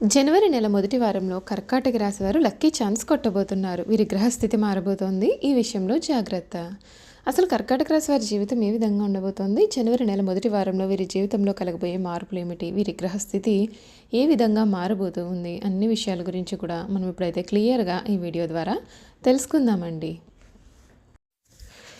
జనవరి నెల మొదటి వారంలో కర్కాటక రాశి వారు లక్కీ ఛాన్స్ కొట్టబోతున్నారు. వీరి గ్రహస్థితి మారబోతోంది. ఈ విషయంలో జాగ్రత్త. అసలు కర్కాటక రాశి వారి జీవితం ఏ విధంగా ఉండబోతోంది? జనవరి నెల మొదటి వారంలో వీరి జీవితంలో కలగబోయే మార్పులు ఏమిటి? వీరి గ్రహస్థితి ఏ విధంగా మారబోతూ ఉంది అన్ని విషయాల గురించి కూడా మనం ఇప్పుడైతే క్లియర్గా ఈ వీడియో ద్వారా తెలుసుకుందామండి.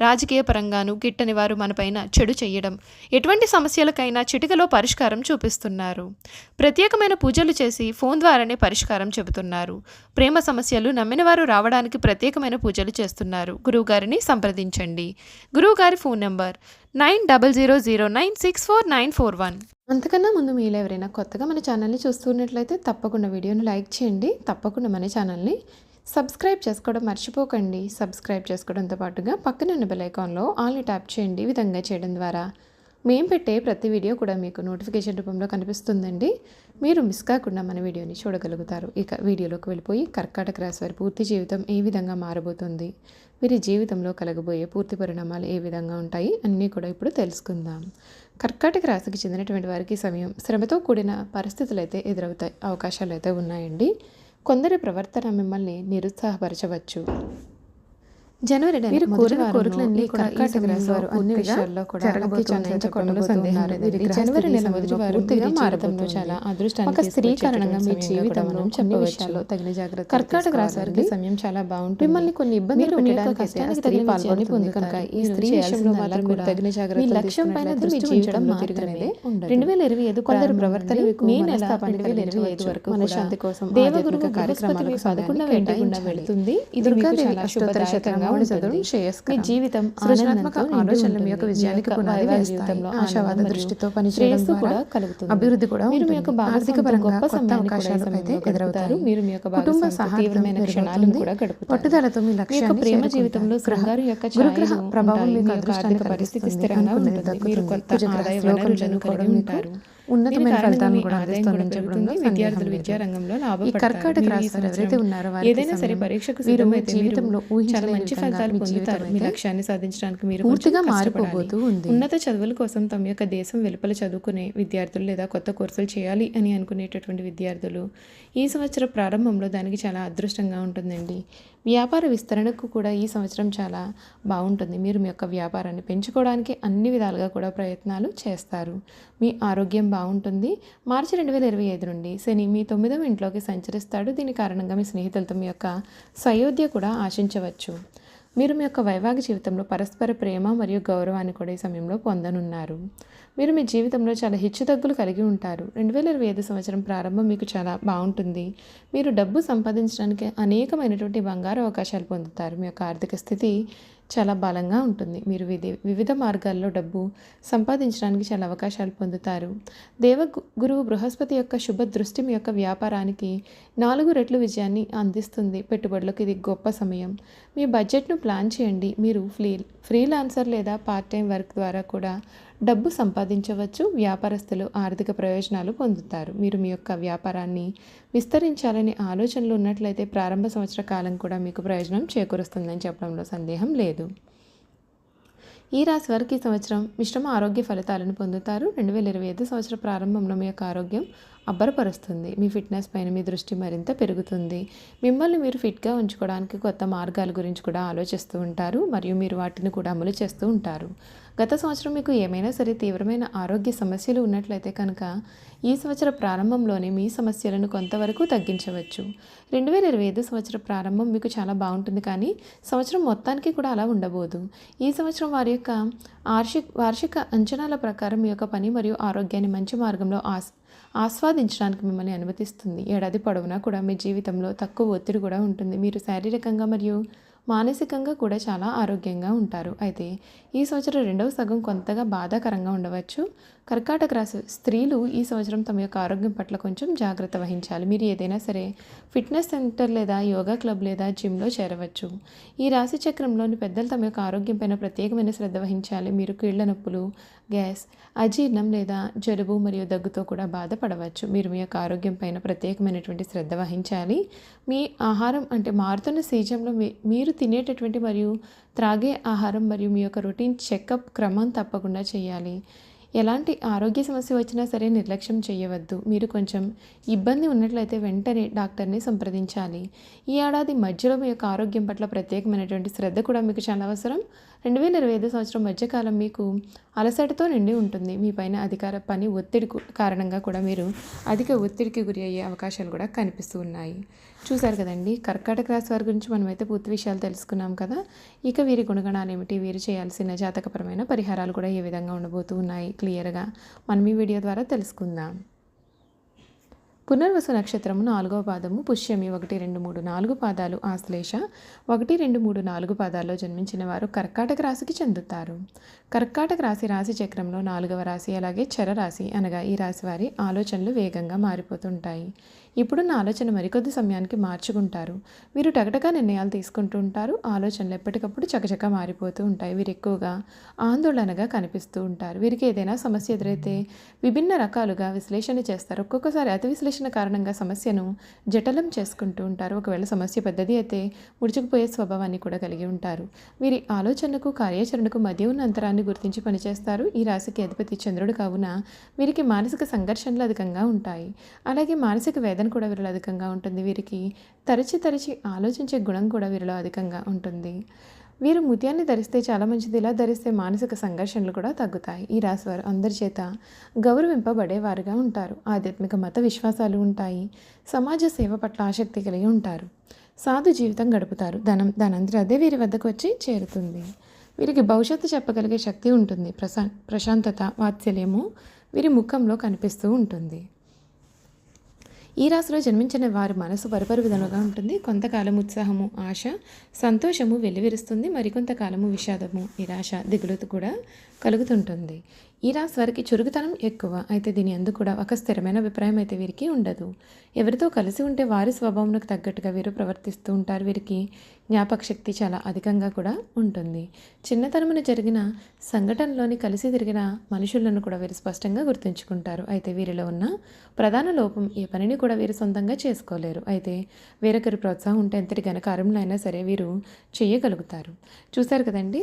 రాజకీయ పరంగానూ గిట్టని వారు మనపైన చెడు చేయడం ఎటువంటి సమస్యలకైనా చిటికలో పరిష్కారం చూపిస్తున్నారు. ప్రత్యేకమైన పూజలు చేసి ఫోన్ ద్వారానే పరిష్కారం చెబుతున్నారు. ప్రేమ సమస్యలు నమ్మిన వారు రావడానికి ప్రత్యేకమైన పూజలు చేస్తున్నారు. గురువుగారిని సంప్రదించండి. గురువుగారి phone number nine double zero zero nine six four nine four one. అంతకన్నా ముందు మీలో ఎవరైనా కొత్తగా మన ఛానల్ని చూస్తున్నట్లయితే తప్పకుండా వీడియోని లైక్ చేయండి. తప్పకుండా మన ఛానల్ని సబ్స్క్రైబ్ చేసుకోవడం మర్చిపోకండి. సబ్స్క్రైబ్ చేసుకోవడంతో పాటుగా పక్కనున్న బెల్ ఐకాన్లో ఆల్ని ట్యాప్ చేయండి. ఈ విధంగా చేయడం ద్వారా మేము పెట్టే ప్రతి వీడియో కూడా మీకు నోటిఫికేషన్ రూపంలో కనిపిస్తుందండి. మీరు మిస్ కాకుండా మన వీడియోని చూడగలుగుతారు. ఇక వీడియోలోకి వెళ్ళిపోయి కర్కాటక రాశి వారి పూర్తి జీవితం ఏ విధంగా మారబోతుంది? వీరి జీవితంలో కలగబోయే పూర్తి పరిణామాలు ఏ విధంగా ఉంటాయి? అన్నీ కూడా ఇప్పుడు తెలుసుకుందాం. కర్కాటక రాశికి చెందినటువంటి వారికి సమయం శ్రమతో కూడిన పరిస్థితులు అయితే ఎదురవుతాయి. అవకాశాలు అయితే ఉన్నాయండి. కొందరి ప్రవర్తన మిమ్మల్ని నిరుత్సాహపరచవచ్చు. జనవరి మీరు కోరిన కోరికలన్నీ కర్కాటక అన్ని విషయాల్లో కూడా జనవరి నెల సమయంలో మొదటి వారం పూర్తిగా. చాలా అదృష్టాన్ని ఒక స్త్రీ కారణంగా మీ జీవితంలో కొన్ని. విషయాల్లో తగిన జాగ్రత్తలు కర్కాటక రాశి వారికి. సమయం చాలా బాగుంటుంది మిమ్మల్ని కొన్ని ఇబ్బందులు కష్టానికి తగిన. కనుక ఈ స్త్రీ విషయంలో మాత్రం కూడా మీరు తగిన మీ జాగ్రత్తలు లక్ష్యం పైన దృష్టి ఉంచడం. రెండు వేల ఇరవై ఐదు కొందరు ప్రవర్తన మే నెల మనస్తాపాన్ని రెండు వేల ఇరవై ఐదు. వరకు మనశ్శాంతి కోసం బృహస్పతి కార్యక్రమాలకు పదకొండవ. వెళుతుంది ఇది దుర్గాదేవి అష్టోత్తర శ్రేయస్కరం. జీవితం సృజనాత్మక ఆలోచనలు మీ. యొక్క విజయానికి పునాది వేస్తాయి. ఆశావాద దృష్టితో పనిచేయడం కూడా కలుగుతుంది అభివృద్ధి కూడా మీరు మీ. యొక్క ఆర్థిక పరంగా కొత్త అవకాశాలు అయితే. ఎదురవుతాయి. మీరు మీ యొక్క కుటుంబ భాగస్వామితో సహాయం తీవ్రమైన క్షణాలను. కూడా గడుపుతారు పట్టుదలతో మీ లక్ష్యాన్ని ప్రేమ. జీవితంలో శృంగారం యొక్క గురుగ్రహ ప్రభావం. మీకు అదృష్టాన్ని పరిస్థితి. స్థిరంగా ఉంటుంది మీరు. కొత్త ఆదాయ వనరులను కలిగి ఉంటారు ఉన్నతమైన ఫలితాలను కూడా ఆదాయం పెరుగుతుంది. విద్యార్థులు లేదు. విద్యా రంగంలో ఈ లాభపడతారు కర్కాటక రాశి వారు ఎవరైతే ఉన్నారో ఏదైనా సరే పరీక్షకు సిద్ధమైతే జీవితంలో చాలా మంచి ఫలితాలు పొందుతారు మీ లక్ష్యాన్ని సాధించడానికి మీరు పూర్తిగా మారిపోబోతూ. ఉంది. ఉన్నత చదువుల కోసం తమ యొక్క దేశం వెలుపల చదువుకునే విద్యార్థులు లేదా కొత్త కోర్సులు చేయాలి అని అనుకునేటటువంటి విద్యార్థులు ఈ సంవత్సరం ప్రారంభంలో దానికి చాలా అదృష్టంగా ఉంటుందండి వ్యాపార విస్తరణకు కూడా ఈ సంవత్సరం చాలా బాగుంటుంది. మీరు మీ యొక్క వ్యాపారాన్ని పెంచుకోవడానికి అన్ని విధాలుగా కూడా ప్రయత్నాలు చేస్తారు. మీ ఆరోగ్యం బాగుంటుంది. మార్చి రెండు వేల ఇరవై ఐదు నుండి శని మీ తొమ్మిదవ ఇంట్లోకి సంచరిస్తాడు. దీని కారణంగా మీ స్నేహితులతో మీ యొక్క సయోధ్య కూడా ఆశించవచ్చు. మీరు మీ యొక్క వైవాహిక జీవితంలో పరస్పర ప్రేమ మరియు గౌరవాన్ని కూడా ఈ సమయంలో పొందనున్నారు. మీరు మీ జీవితంలో చాలా హెచ్చుతగ్గులు కలిగి ఉంటారు. రెండు వేల ఇరవై ఐదు సంవత్సరం ప్రారంభం మీకు చాలా బాగుంటుంది. మీరు డబ్బు సంపాదించడానికి అనేకమైనటువంటి బంగారు అవకాశాలు పొందుతారు. మీ యొక్క ఆర్థిక స్థితి చాలా బలంగా ఉంటుంది. మీరు విధి వివిధ మార్గాల్లో డబ్బు సంపాదించడానికి చాలా అవకాశాలు పొందుతారు. దేవ గు- గురువు బృహస్పతి యొక్క శుభ దృష్టి మీ యొక్క వ్యాపారానికి నాలుగు రెట్లు విజయాన్ని అందిస్తుంది. పెట్టుబడులకు ఇది గొప్ప సమయం. మీ బడ్జెట్ను ప్లాన్ చేయండి. మీరు ఫ్రీ ఫ్రీలాన్సర్ లేదా పార్ట్ టైం వర్క్ ద్వారా కూడా డబ్బు సంపాదించవచ్చు వ్యాపారస్తులు ఆర్థిక ప్రయోజనాలు పొందుతారు. మీరు మీ యొక్క వ్యాపారాన్ని విస్తరించాలనే ఆలోచనలు ఉన్నట్లయితే ప్రారంభ సంవత్సర కాలం కూడా మీకు ప్రయోజనం చేకూరుస్తుందని చెప్పడంలో సందేహం లేదు. ఈ రాశి వారికి ఈ సంవత్సరం మిశ్రమ ఆరోగ్య ఫలితాలను పొందుతారు. రెండు వేల ఇరవై ఐదు సంవత్సరం ప్రారంభంలో మీ యొక్క ఆరోగ్యం అబ్బరపరుస్తుంది. మీ ఫిట్నెస్ పైన మీ దృష్టి మరింత పెరుగుతుంది. మిమ్మల్ని మీరు ఫిట్గా ఉంచుకోవడానికి కొత్త మార్గాల గురించి కూడా ఆలోచిస్తూ ఉంటారు. మరియు మీరు వాటిని కూడా అమలు చేస్తూ ఉంటారు. గత సంవత్సరం మీకు ఏమైనా సరే తీవ్రమైన ఆరోగ్య సమస్యలు ఉన్నట్లయితే కనుక ఈ సంవత్సర ప్రారంభంలోనే మీ సమస్యలను కొంతవరకు తగ్గించవచ్చు. రెండు వేల ఇరవై ఐదు సంవత్సర ప్రారంభం మీకు చాలా బాగుంటుంది కానీ సంవత్సరం మొత్తానికి కూడా అలా ఉండబోదు. ఈ సంవత్సరం వారి యొక్క ఆర్షిక్ వార్షిక అంచనాల ప్రకారం మీ యొక్క పని మరియు ఆరోగ్యాన్ని మంచి మార్గంలో ఆస్ ఆస్వాదించడానికి మిమ్మల్ని అనుమతిస్తుంది. ఏడాది పొడవునా కూడా మీ జీవితంలో తక్కువ ఒత్తిడి కూడా ఉంటుంది. మీరు శారీరకంగా మరియు మానసికంగా కూడా చాలా ఆరోగ్యంగా ఉంటారు. అయితే ఈ సంవత్సరం రెండవ సగం కొంతగా బాధాకరంగా ఉండవచ్చు. కర్కాటక రాశి స్త్రీలు ఈ సంవత్సరం తమ యొక్క ఆరోగ్యం పట్ల కొంచెం జాగ్రత్త వహించాలి. మీరు ఏదైనా సరే ఫిట్నెస్ సెంటర్ లేదా యోగా క్లబ్ లేదా జిమ్లో చేరవచ్చు. ఈ రాశి చక్రంలోని పెద్దలు తమ యొక్క ఆరోగ్యం పైన ప్రత్యేకమైన శ్రద్ధ వహించాలి. మీరు కీళ్ళ నొప్పులు గ్యాస్ అజీర్ణం లేదా జలుబు మరియు దగ్గుతో కూడా బాధపడవచ్చు. మీరు మీ యొక్క ఆరోగ్యం పైన ప్రత్యేకమైనటువంటి శ్రద్ధ వహించాలి. మీ ఆహారం అంటే మారుతున్న సీజన్లో మీ మీరు తినేటటువంటి మరియు త్రాగే ఆహారం మరియు మీ యొక్క రొటీన్ చెకప్ క్రమం తప్పకుండా చేయాలి. ఎలాంటి ఆరోగ్య సమస్య వచ్చినా సరే నిర్లక్ష్యం చేయవద్దు. మీరు కొంచెం ఇబ్బంది ఉన్నట్లయితే వెంటనే డాక్టర్ని సంప్రదించాలి. ఈ ఏడాది మధ్యలో మీ యొక్క ఆరోగ్యం పట్ల ప్రత్యేకమైనటువంటి శ్రద్ధ కూడా మీకు చాలా అవసరం. రెండు వేల ఇరవై ఐదు సంవత్సరం మధ్యకాలం మీకు అలసటతో నిండి ఉంటుంది. మీ పైన అధికార పని ఒత్తిడి కారణంగా కూడా మీరు అధిక ఒత్తిడికి గురి అయ్యే అవకాశాలు కూడా కనిపిస్తూ ఉన్నాయి. చూశారు కదండి కర్కాటక రాశి వారి గురించి మనమైతే పూర్తి విషయాలు తెలుసుకున్నాం కదా. ఇక వీరి గుణగణాలు ఏమిటి? వీరు చేయాల్సిన జాతకపరమైన పరిహారాలు కూడా ఏ విధంగా ఉండబోతూ ఉన్నాయి? క్లియర్గా మనం ఈ వీడియో ద్వారా తెలుసుకుందాం. పునర్వసు నక్షత్రము నాలుగవ పాదము పుష్యమి ఒకటి రెండు మూడు నాలుగు పాదాలు ఆశ్లేష ఒకటి రెండు మూడు నాలుగు పాదాల్లో జన్మించిన వారు కర్కాటక రాశికి చెందుతారు. కర్కాటక రాశి రాశి చక్రంలో నాలుగవ రాశి అలాగే చర రాశి అనగా ఈ రాశి వారి ఆలోచనలు వేగంగా మారిపోతుంటాయి. ఇప్పుడున్న ఆలోచన మరికొద్ది సమయానికి మార్చుకుంటారు. వీరు టగటగా నిర్ణయాలు తీసుకుంటూ ఉంటారు. ఆలోచనలు ఎప్పటికప్పుడు చకచక మారిపోతూ ఉంటాయి. వీరు ఎక్కువగా ఆందోళనగా కనిపిస్తూ ఉంటారు. వీరికి ఏదైనా సమస్య ఎదురైతే విభిన్న రకాలుగా విశ్లేషణ చేస్తారు. ఒక్కొక్కసారి అతి విశ్లేషణ కారణంగా సమస్యను జటలం చేసుకుంటూ ఉంటారు. ఒకవేళ సమస్య పెద్దది అయితే ముడుచుకుపోయే స్వభావాన్ని కూడా కలిగి ఉంటారు. వీరి ఆలోచనకు కార్యాచరణకు మధ్య ఉన్న అంతరాన్ని గుర్తించి పనిచేస్తారు. ఈ రాశికి అధిపతి చంద్రుడు కావున వీరికి మానసిక సంఘర్షణలు అధికంగా ఉంటాయి. అలాగే మానసిక వేదన కూడా వీరిలో అధికంగా ఉంటుంది. వీరికి తరచి తరచి ఆలోచించే గుణం కూడా వీరిలో అధికంగా ఉంటుంది. వీరు ముత్యాన్ని ధరిస్తే చాలా మంచిది. ఇలా ధరిస్తే మానసిక సంఘర్షణలు కూడా తగ్గుతాయి. ఈ రాశివారు అందరి చేత గౌరవింపబడేవారుగా ఉంటారు. ఆధ్యాత్మిక మత విశ్వాసాలు ఉంటాయి. సమాజ సేవ పట్ల ఆసక్తి కలిగి ఉంటారు. సాధు జీవితం గడుపుతారు. ధనం దానంతరం అదే వీరి వద్దకు వచ్చి చేరుతుంది. వీరికి భవిష్యత్తు చెప్పగలిగే శక్తి ఉంటుంది. ప్రశా ప్రశాంతత వాత్సల్యము వీరి ముఖంలో కనిపిస్తూ ఉంటుంది. ఈ రాశిలో జన్మించిన వారి మనసు పరిపరి విధంగా ఉంటుంది. కొంతకాలం ఉత్సాహము ఆశ సంతోషము వెల్లివిరుస్తుంది. మరికొంతకాలము విషాదము నిరాశ దిగులుతు కూడా కలుగుతుంటుంది. ఈ రాశి వారికి చురుకుతనం ఎక్కువ. అయితే దీని అందు కూడా ఒక స్థిరమైన అభిప్రాయం అయితే వీరికి ఉండదు. ఎవరితో కలిసి ఉంటే వారి స్వభావంకు తగ్గట్టుగా వీరు ప్రవర్తిస్తూ ఉంటారు. వీరికి జ్ఞాపక శక్తి చాలా అధికంగా కూడా ఉంటుంది. చిన్నతనమున జరిగిన సంఘటనలోని కలిసి తిరిగిన మనుషులను కూడా వీరు స్పష్టంగా గుర్తుంచుకుంటారు. అయితే వీరిలో ఉన్న ప్రధాన లోపం ఏ పనిని కూడా వీరు సొంతంగా చేసుకోలేరు. అయితే వేరొకరి ప్రోత్సాహం ఉంటే ఎంతటి ఘనకార్యంలో అయినా సరే వీరు చేయగలుగుతారు. చూశారు కదండి?